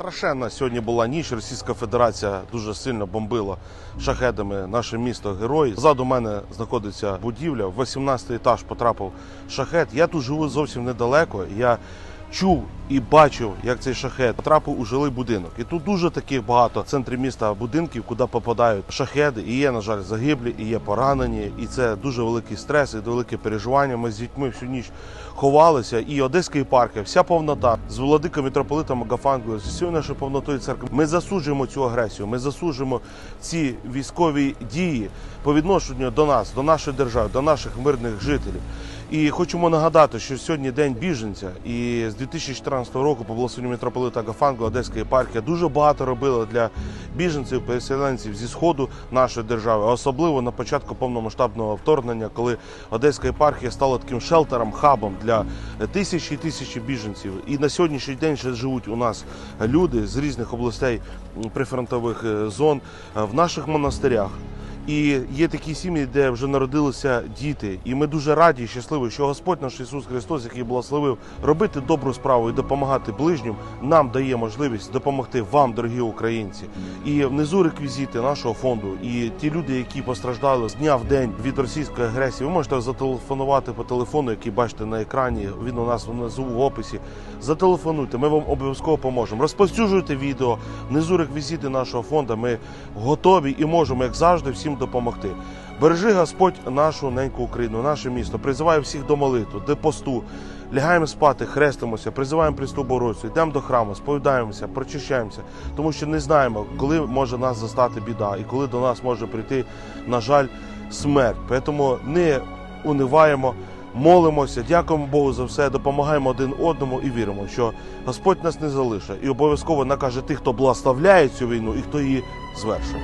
Страшенна сьогодні була ніч. Російська Федерація дуже сильно бомбила шахедами наше місто герой. Ззаду мене знаходиться будівля. В 18 етаж потрапив шахет. Я тут живу зовсім недалеко. Я чув і бачив, як цей шахет потрапив у жилий будинок. І тут дуже таких багато в центрі міста будинків, куди попадають шахеди. І є, на жаль, загиблі, і є поранені. І це дуже великий стрес, і велике переживання. Ми з дітьми всю ніч ховалися. І Одеська єпархія, вся повнота з владиком митрополитом Агафангою, з всією нашою повнотою церкви. Ми засуджуємо цю агресію. Ми засуджуємо ці військові дії по відношенню до нас, до нашої держави, до наших мирних жителів. І хочемо нагадати, що сьогодні день біженця, і з 2014 року по благословенню митрополита Гафанго Одеська єпархія дуже багато робила для біженців, переселенців зі сходу нашої держави, особливо на початку повномасштабного вторгнення, коли Одеська єпархія стала таким шелтером, хабом для тисячі і тисячі біженців. І на сьогоднішній день ще живуть у нас люди з різних областей прифронтових е, зон е, в наших монастирях. І є такі сім'ї, де вже народилися діти. І ми дуже раді і щасливі, що Господь наш Ісус Христос, який благословив робити добру справу і допомагати ближнім, нам дає можливість допомогти вам, дорогі українці. І внизу реквізити нашого фонду. І ті люди, які постраждали з дня в день від російської агресії, ви можете зателефонувати по телефону, який бачите на екрані. Він у нас внизу в описі. Зателефонуйте, ми вам обов'язково поможемо. Розповсюджуйте відео, внизу реквізити нашого фонду. Ми готові і можемо, як завжди, всім допомогти. Бережи Господь нашу неньку Україну, наше місто. Призиваю всіх до молитви, до посту. Лягаємо спати, хрестимося, призиваємо Христу Боротцю, йдемо до храму, сповідаємося, прочищаємося, тому що не знаємо, коли може нас застати біда і коли до нас може прийти, на жаль, смерть. Тому не униваємо, молимося, дякуємо Богу за все, допомагаємо один одному і віримо, що Господь нас не залишить і обов'язково накаже тих, хто благословляє цю війну і хто її звершує.